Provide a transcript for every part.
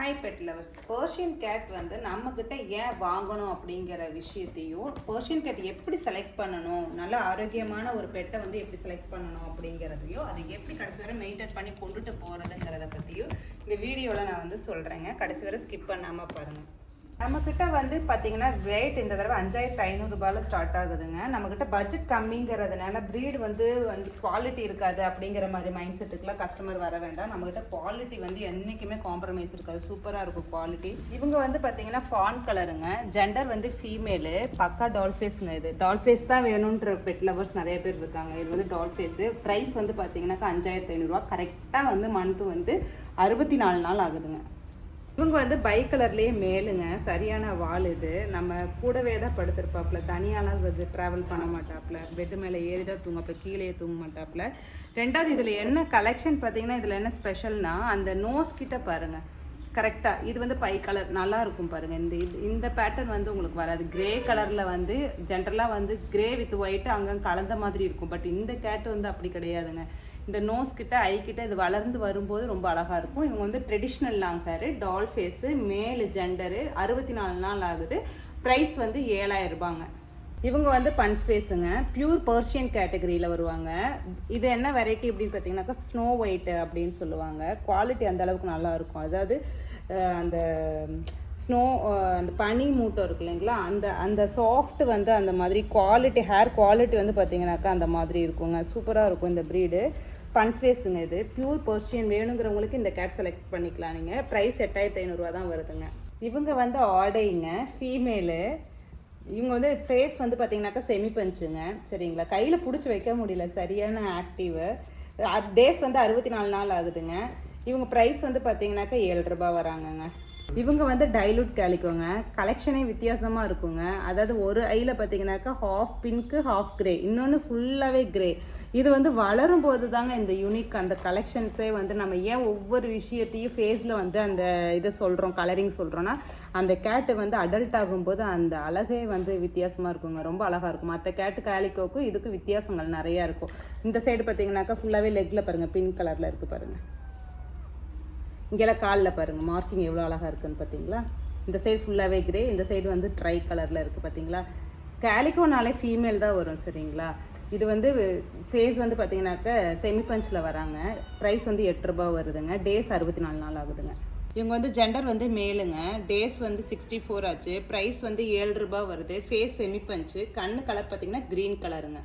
Hi pet lovers Persian cat வந்து நம்மக்கிட்ட ஏன் வாங்கணும் அப்படிங்கிற விஷயத்தையும் பர்ஷியன் கேட் எப்படி செலக்ட் பண்ணணும் நல்ல ஆரோக்கியமான ஒரு பெட்டை வந்து எப்படி செலக்ட் பண்ணணும் அப்படிங்கிறதையும் அதை எப்படி கடைசி வரை மெயின்டைன் பண்ணி கொண்டுட்டு போகிறதுங்கிறத பற்றியும் இந்த வீடியோவில் நான் வந்து சொல்கிறேங்க கடைசி வரை ஸ்கிப் பண்ணாமல் பாருங்கள் நம்மக்கிட்ட வந்து பார்த்தீங்கன்னா ரேட் இந்த தடவை அஞ்சாயிரத்து ஐநூறுரூபாவில் ஸ்டார்ட் ஆகுதுங்க. நம்மக்கிட்ட பட்ஜெட் கம்மிங்கிறதுனால ப்ரீடு வந்து வந்து குவாலிட்டி இருக்காது அப்படிங்கிற மாதிரி மைண்ட் செட்டுக்குலாம் கஸ்டமர் வர வேண்டாம். நம்மக்கிட்ட குவாலிட்டி வந்து என்றைக்குமே காம்ப்ரமைஸ் இருக்காது. சூப்பராக இருக்கும் குவாலிட்டி இவங்க வந்து பார்த்தீங்கன்னா ஃபான் கலருங்க ஜெண்டர் வந்து ஃபீமேலு பக்கா டால்ஃபேஸ்ங்க இது. டால்ஃபேஸ் தான் வேணுன்ற பெட் லவர்ஸ் நிறைய பேர் இருக்காங்க. இது வந்து டால்ஃபேஸு ப்ரைஸ் வந்து பார்த்தீங்கன்னாக்கா அஞ்சாயிரத்து ஐநூறுரூவா கரெக்டாக வந்து மந்த்து வந்து அறுபத்தி நாலு நாள் ஆகுதுங்க. இவங்க வந்து பை கலர்லேயே மேலுங்க. சரியான வால் இது. நம்ம கூடவே தான் படுத்திருப்பாப்புல தனியாலாம் வந்து ட்ராவல் பண்ண மாட்டாப்புல பெட்டு மேலே ஏறி தான் தூங்கப்ப கீழே தூங்க மாட்டாப்புல ரெண்டாவது இதில் என்ன கலெக்ஷன் பார்த்தீங்கன்னா இதில் என்ன ஸ்பெஷல்னா அந்த நோஸ் கிட்ட பாருங்கள் கரெக்டாக இது வந்து பை கலர். நல்லா இருக்கும் பாருங்க. இந்த இது இந்த பேட்டர்ன் வந்து உங்களுக்கு வராது. கிரே கலரில் வந்து ஜென்ரலாக வந்து கிரே வித் ஒயிட்டு அங்கே கலந்த மாதிரி இருக்கும். பட் இந்த கேட் வந்து அப்படி கிடையாதுங்க. இந்த நோஸ் கிட்ட ஐ கிட்ட இது வளர்ந்து வரும்போது ரொம்ப அழகாக இருக்கும். இவங்க வந்து traditional long hair doll face male gender அறுபத்தி நாலு நாள் ஆகுது. ப்ரைஸ் வந்து ஏழாயிரம் ரூபாங்க. இவங்க வந்து பன்ஸ் ஃபேஸுங்க பியூர் பர்ஷியன் கேட்டகரியில் வருவாங்க. இது என்ன வெரைட்டி அப்படின்னு பார்த்தீங்கன்னாக்கா ஸ்னோ ஒயிட் அப்படின்னு சொல்லுவாங்க. குவாலிட்டி அந்த அளவுக்கு நல்லா இருக்கும். அதாவது அந்த ஸ்னோ அந்த பனி மூட்டம் இருக்கு இல்லைங்களா? அந்த அந்த சாஃப்ட் வந்து அந்த மாதிரி குவாலிட்டி ஹேர் குவாலிட்டி வந்து பார்த்தீங்கன்னாக்கா அந்த மாதிரி இருக்குங்க. சூப்பராக இருக்கும் இந்த ப்ரீடு பஞ்ச் ஃபேஸுங்க இது. பியூர் பர்ஷியன் வேணுங்கிறவங்களுக்கு இந்த கேட் செலக்ட் பண்ணிக்கலாம் நீங்கள் ப்ரைஸ் எட்டாயிரத்தி ஐநூறுரூவா தான் வருதுங்க. இவங்க வந்து ஆடைங்க ஃபீமேலு இவங்க வந்து ஃபேஸ் வந்து பார்த்தீங்கன்னாக்கா செமி பஞ்சுங்க சரிங்களா? கையில் பிடிச்சி வைக்க முடியல. சரியான ஆக்டிவு டேஸ் வந்து அறுபத்தி நாலு நாள் ஆகுதுங்க. இவங்க ப்ரைஸ் வந்து பார்த்தீங்கன்னாக்கா ஏழு ரூபாய் வராங்கங்க. இவங்க வந்து டைலூட் கேலிக்கோங்க. கலெக்ஷனே வித்தியாசமாக இருக்குங்க. அதாவது ஒரு ஐயில் பார்த்தீங்கன்னாக்கா ஹாஃப் பிங்க்கு ஹாஃப் கிரே இன்னொன்று ஃபுல்லாகவே கிரே இது வந்து வளரும் போது தாங்க இந்த யூனிக் அந்த கலெக்ஷன்ஸே வந்து நம்ம ஏன் ஒவ்வொரு விஷயத்தையும் ஃபேஸில் வந்து அந்த இதை சொல்கிறோம் கலரிங் சொல்கிறோன்னா அந்த கேட்டு வந்து அடல்ட் ஆகும்போது அந்த அழகே வந்து வித்தியாசமாக இருக்குங்க. ரொம்ப அழகாக இருக்கும். மற்ற கேட்டு காலிக்கோக்கும் இதுக்கும் வித்தியாசங்கள் நிறையா இருக்கும். இந்த சைடு பார்த்தீங்கன்னாக்கா ஃபுல்லாகவே லெக்கில் பாருங்கள் பிங்க் கலரில் இருக்குது பாருங்கள் இங்கெல்லாம் காலில் பாருங்கள் மார்க்கிங் எவ்வளோ அழகாக இருக்குன்னு பார்த்தீங்களா இந்த சைடு ஃபுல்லாகவே கிரே இந்த சைடு வந்து ட்ரை கலரில் இருக்குது பார்த்தீங்களா கேலிக்கோனாலே ஃபீமேல் தான் வரும் சரிங்களா? இது வந்து ஃபேஸ் வந்து பார்த்தீங்கன்னாக்க செமி பஞ்சில் வராங்க. ப்ரைஸ் வந்து எட்டு ரூபாய் வருதுங்க. டேஸ் அறுபத்தி நாலு நாள் ஆகுதுங்க. இவங்க வந்து ஜெண்டர் வந்து மேலுங்க. டேஸ் வந்து சிக்ஸ்டி ஃபோர் ஆச்சு. ப்ரைஸ் வந்து ஏழு ரூபாய் வருது. ஃபேஸ் செமி பஞ்சு கண்ணு கலர் பார்த்தீங்கன்னா க்ரீன் கலருங்க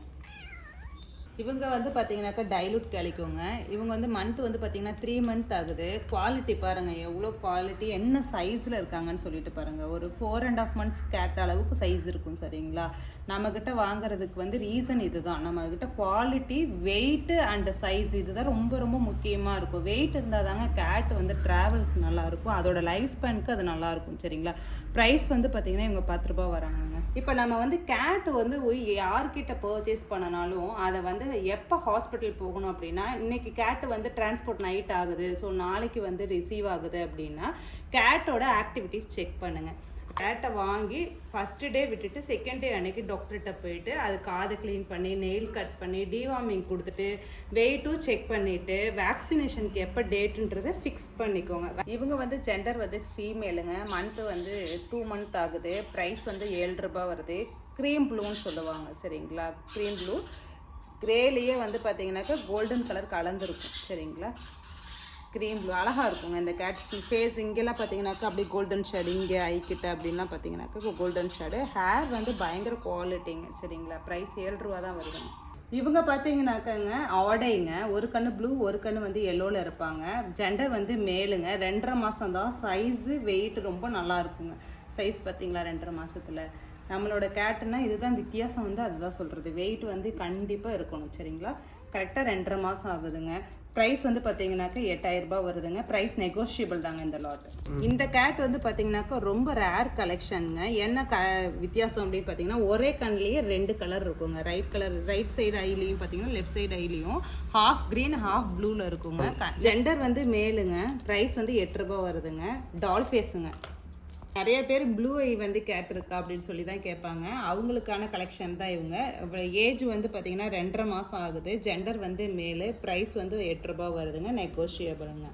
இவங்க வந்து பார்த்தீங்கன்னாக்கா டைலூட் கிடைக்குங்க இவங்க வந்து மந்த் வந்து பார்த்தீங்கன்னா த்ரீ மந்த் ஆகுது. குவாலிட்டி பாருங்கள் எவ்வளோ குவாலிட்டி என்ன சைஸில் இருக்காங்கன்னு சொல்லிட்டு பாருங்கள் ஒரு ஃபோர் அண்ட் ஆஃப் மந்த்ஸ் கேட்ட அளவுக்கு சைஸ் இருக்கும் சரிங்களா? நம்மக்கிட்ட வாங்குறதுக்கு வந்து ரீசன் இதுதான். நம்மக்கிட்ட குவாலிட்டி வெயிட்டு அண்ட் சைஸ் இதுதான் ரொம்ப ரொம்ப முக்கியமாக இருக்கும். வெயிட் இருந்தால் தாங்க கேட் வந்து ட்ராவல்ஸ் நல்லாயிருக்கும் அதோட லைஃப் ஸ்பேனுக்கு அது நல்லாயிருக்கும் சரிங்களா? ப்ரைஸ் வந்து பார்த்தீங்கன்னா இவங்க பத்து ரூபா வராங்க இப்போ நம்ம வந்து கேட் வந்து போய் யார்கிட்ட பர்ச்சேஸ் பண்ணனாலும் அதை வந்து எப்போ ஹாஸ்பிட்டல் போகணும் அப்படின்னா இன்னைக்கு கேட்டு வந்து டிரான்ஸ்போர்ட் நைட் ஆகுது. ஸோ நாளைக்கு வந்து ரிசீவ் ஆகுது அப்படின்னா கேட்டோட ஆக்டிவிட்டீஸ் செக் பண்ணுங்கள் கேட்டை வாங்கி ஃபஸ்ட்டு டே விட்டுட்டு செகண்ட் டே அன்னைக்கு டாக்டர்கிட்ட போயிட்டு அது காது க்ளீன் பண்ணி நெயில் கட் பண்ணி டிவார்மிங் கொடுத்துட்டு வெயிட்டும் செக் பண்ணிவிட்டு வேக்சினேஷனுக்கு எப்போ டேட்டுன்றதை ஃபிக்ஸ் பண்ணிக்கோங்க. இவங்க வந்து ஜெண்டர் வந்து ஃபீமேலுங்க மந்த்து வந்து டூ மந்த் ஆகுது. ப்ரைஸ் வந்து ஏழு ரூபாய் வருது. க்ரீம் ப்ளூன்னு சொல்லுவாங்க. சரிங்களா? க்ரீம் ப்ளூ கிரேலேயே வந்து பார்த்தீங்கன்னாக்கா கோல்டன் கலர் கலந்துருக்கும். சரிங்களா? க்ரீம் ப்ளூ அழகாக இருக்குங்க இந்த கேட் ஃபேஸ் இங்கெல்லாம் பார்த்தீங்கன்னாக்கா அப்படியே கோல்டன் ஷேடு இங்கே ஐக்கிட்ட அப்படின்லாம் பார்த்தீங்கன்னாக்கா கோல்டன் ஷேடு ஹேர் வந்து பயங்கர குவாலிட்டிங்க சரிங்களா? ப்ரைஸ் ஏழு ரூபா தான் வருதுங்க. இவங்க பார்த்தீங்கன்னாக்கங்க ஆடைங்க. ஒரு கண்ணு ப்ளூ ஒரு கண்ணு வந்து எல்லோவில் இருப்பாங்க. ஜெண்டர் வந்து மேலுங்க. ரெண்டரை மாதம் தான் சைஸு வெயிட் ரொம்ப நல்லா இருக்குங்க. சைஸ் பார்த்தீங்களா ரெண்டரை மாதத்தில் நம்மளோட கேட்டுனா இதுதான் வித்தியாசம் வந்து அதுதான் சொல்கிறது வெயிட் வந்து கண்டிப்பாக இருக்கணும் சரிங்களா? கரெக்டாக ரெண்டரை மாதம் ஆகுதுங்க. ப்ரைஸ் வந்து பார்த்தீங்கன்னாக்கா எட்டாயிரம் ரூபாய் வருதுங்க. ப்ரைஸ் நெகோஷியபிள் தாங்க இந்த லாட் இந்த கேட் வந்து பார்த்தீங்கன்னாக்கா ரொம்ப ரேர் கலெக்ஷனுங்க என்ன க வித்தியாசம் அப்படின்னு பார்த்தீங்கன்னா ஒரே கண்ணிலேயே ரெண்டு கலர் இருக்குங்க. ரைட் கலர் ரைட் சைடு ஐலையும் பார்த்தீங்கன்னா லெஃப்ட் சைடு ஐலையும் ஹாஃப் க்ரீன் ஹாஃப் ப்ளூவில் இருக்குங்க. ஜெண்டர் வந்து மேலுங்க. ப்ரைஸ் வந்து எட்டு ரூபாய் வருதுங்க. டால் ஃபேஸுங்க நிறைய பேர் ப்ளூ ஐ வந்து கேட்டிருக்கா அப்படின்னு சொல்லி தான் கேட்பாங்க. அவங்களுக்கான கலெக்ஷன் தான் இவங்க. ஏஜ் வந்து பார்த்தீங்கன்னா ரெண்டரை மாதம் ஆகுது. ஜெண்டர் வந்து மேலு. ப்ரைஸ் வந்து எட்டு ரூபா வருதுங்க. நெகோஷியபிளுங்க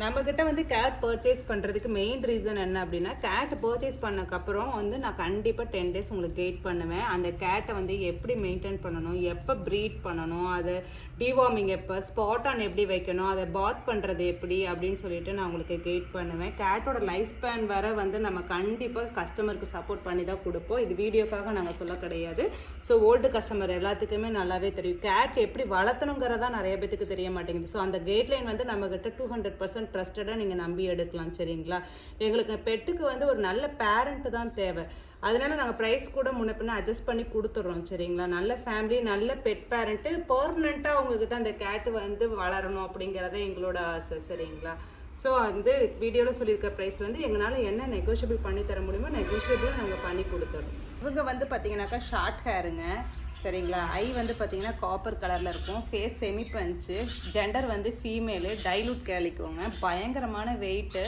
நம்ம கிட்ட வந்து கேட் பர்ச்சேஸ் பண்ணுறதுக்கு மெயின் ரீசன் என்ன அப்படின்னா கேட் பர்ச்சேஸ் பண்ணக்கப்புறம் வந்து நான் கண்டிப்பாக டென் டேஸ் உங்களுக்கு கைட் பண்ணுவேன். அந்த கேட்டை வந்து எப்படி மெயின்டைன் பண்ணணும் எப்போ ப்ரீட் பண்ணணும் அதை டிவார்மிங் எப்போ ஸ்பாட் ஆன் எப்படி வைக்கணும் அதை பாத் பண்ணுறது எப்படி அப்படின்னு சொல்லிட்டு நான் உங்களுக்கு கைட் பண்ணுவேன். கேட்டோட லைஃப் ஸ்பேன் வர வந்து நம்ம கண்டிப்பாக கஸ்டமருக்கு சப்போர்ட் பண்ணி தான் கொடுப்போம். இது வீடியோக்காக நாங்கள் சொல்ல கிடையாது. ஸோ ஓல்டு கஸ்டமர் எல்லாத்துக்குமே நல்லாவே தெரியும். கேட் எப்படி வளர்த்தணுங்கிறதா நிறைய பேத்துக்கு தெரிய மாட்டேங்குது. ஸோ அந்த கைட்லைன் வந்து நம்மக்கிட்ட டூ ஹண்ட்ரட் பர்சன்ட் ட்ரஸ்டடாக நீங்கள் நம்பி எடுக்கலாம் சரிங்களா? எங்களுக்கு பெட்டுக்கு வந்து ஒரு நல்ல பேரண்ட்டு தான் தேவை. அதனால நாங்கள் ப்ரைஸ் கூட முன்ன பின்ன அட்ஜஸ்ட் பண்ணி கொடுத்துட்றோம் சரிங்களா? நல்ல ஃபேமிலி நல்ல பெட் பேரண்ட்டு பர்மனெண்ட்டாக அவங்கக்கிட்ட அந்த கேட்டு வந்து வளரணும் அப்படிங்கிறத எங்களோட ஆசை சரிங்களா? ஸோ வந்து வீடியோவில் சொல்லியிருக்க ப்ரைஸ்லேருந்து எங்களால் என்ன நெகோஷியபிள் பண்ணி தர முடியுமோ நெகோஷியபிளாக நாங்கள் பண்ணி கொடுத்துறோம். இவங்க வந்து பார்த்தீங்கன்னாக்கா ஷார்ட் ஹேருங்க சரிங்களா? ஐ வந்து பார்த்தீங்கன்னா காப்பர் கலரில் இருக்கும். ஃபேஸ் செமி பஞ்சு ஜெண்டர் வந்து ஃபீமேலு டைலூட் கேளிக்கோங்க பயங்கரமான வெயிட்டு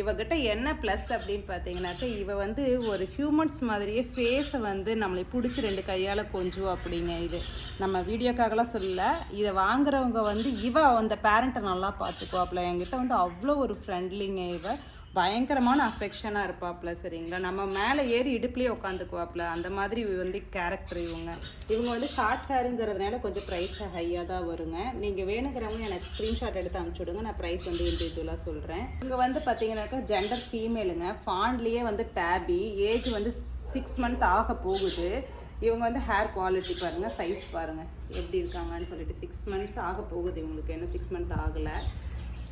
இவகிட்ட என்ன ப்ளஸ் அப்படின்னு பார்த்தீங்கன்னாக்கா இவ வந்து ஒரு ஹியூமன்ஸ் மாதிரியே ஃபேஸை வந்து நம்மளை பிடிச்சி ரெண்டு கையால் கொஞ்சம் அப்படிங்க இது. நம்ம வீடியோக்காகலாம் சொல்லல. இதை வாங்குறவங்க வந்து இவ அந்த பேரண்ட்டை நல்லா பார்த்துக்குவாப்புல என்கிட்ட வந்து அவ்வளோ ஒரு ஃப்ரெண்ட்லிங்க இவ. பயங்கரமான அஃபெக்ஷனாக இருப்பாப்புல சரிங்களா? நம்ம மேலே ஏறி இடுப்புலேயே உட்காந்துக்குவாப்புல அந்த மாதிரி வந்து கேரக்டர் இவங்க. இவங்க வந்து ஷார்ட் ஹேருங்கிறதுனால கொஞ்சம் ப்ரைஸ் ஹையாக தான் வருங்க. நீங்கள் வேணுங்கிறவங்க எனக்கு ஸ்க்ரீன்ஷாட் எடுத்து அனுப்பிச்சுடுங்க நான் ப்ரைஸ் வந்து இண்டிவிஜுவலாக சொல்கிறேன் இங்கே வந்து பார்த்தீங்கன்னாக்கா ஜெண்டர் ஃபீமேலுங்க ஃபாண்ட்லேயே வந்து டேபி ஏஜ் வந்து சிக்ஸ் மந்த் ஆக போகுது. இவங்க வந்து ஹேர் குவாலிட்டி பாருங்கள் சைஸ் பாருங்கள் எப்படி இருக்காங்கன்னு சொல்லிட்டு சிக்ஸ் மந்த்ஸ் ஆக போகுது இவங்களுக்கு. இன்னும் சிக்ஸ் மந்த் ஆகலை.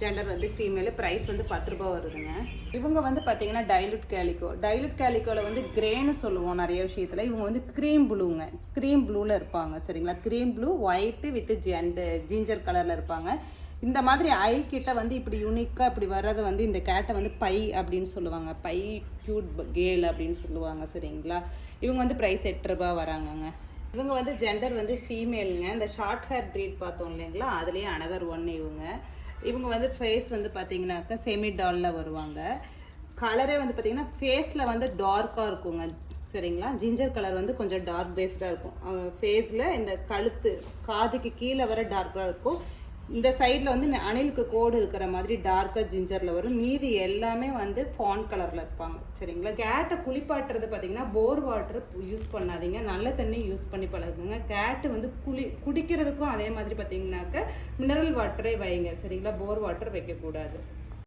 ஜெண்டர் வந்து ஃபீமேலு ப்ரைஸ் வந்து பத்து ரூபா வருதுங்க. இவங்க வந்து பார்த்தீங்கன்னா டைலுட் கேலிக்கோ டைலுட் கேலிக்கோவில் வந்து கிரேன்னு சொல்லுவோம் நிறைய விஷயத்தில். இவங்க வந்து க்ரீம் ப்ளூங்க க்ரீம் ப்ளூவில் இருப்பாங்க சரிங்களா? க்ரீம் ப்ளூ ஒயிட்டு வித் ஜெண்டு ஜிஞ்சர் கலரில் இருப்பாங்க. இந்த மாதிரி ஐ கிட்ட வந்து இப்படி யூனிக்காக இப்படி வர்றது வந்து இந்த கேட்டை வந்து பை அப்படின்னு சொல்லுவாங்க. பை க்யூட் கேல் அப்படின்னு சொல்லுவாங்க சரிங்களா? இவங்க வந்து ப்ரைஸ் எட்டு ரூபா வராங்கங்க. இவங்க வந்து ஜெண்டர் வந்து ஃபீமேலுங்க இந்த ஷார்ட் ஹேர் ப்ரீட் பார்த்தோம் இல்லைங்களா? அதுலேயே அனதர் ஒன்று இவங்க. இவங்க வந்து ஃபேஸ் வந்து பார்த்தீங்கன்னாக்கா செமி டாலில் வருவாங்க. கலரே வந்து பார்த்தீங்கன்னா ஃபேஸில் வந்து டார்க்காக இருக்குங்க. சரிங்களா? ஜிஞ்சர் கலர் வந்து கொஞ்சம் டார்க் பேஸ்டாக இருக்கும். ஃபேஸில் இந்த கழுத்து காதுக்கு கீழே வர டார்க்காக இருக்கும். இந்த சைடில் வந்து அணிலுக்கு கோடு இருக்கிற மாதிரி டார்க்காக ஜிஞ்சரில் வரும். மீதி எல்லாமே வந்து ஃபான் கலரில் இருப்பாங்க. சரிங்களா? கேட்டை குளிப்பாட்டுறது பார்த்தீங்கன்னா போர் வாட்டர் யூஸ் பண்ணாதீங்க. நல்ல தண்ணி யூஸ் பண்ணி பழகுங்க. கேட்டு வந்து குளி குடிக்கிறதுக்கும் அதே மாதிரி பார்த்தீங்கன்னாக்க மினரல் வாட்டரே வைங்க. சரிங்களா? போர் வாட்டர் வைக்கக்கூடாது.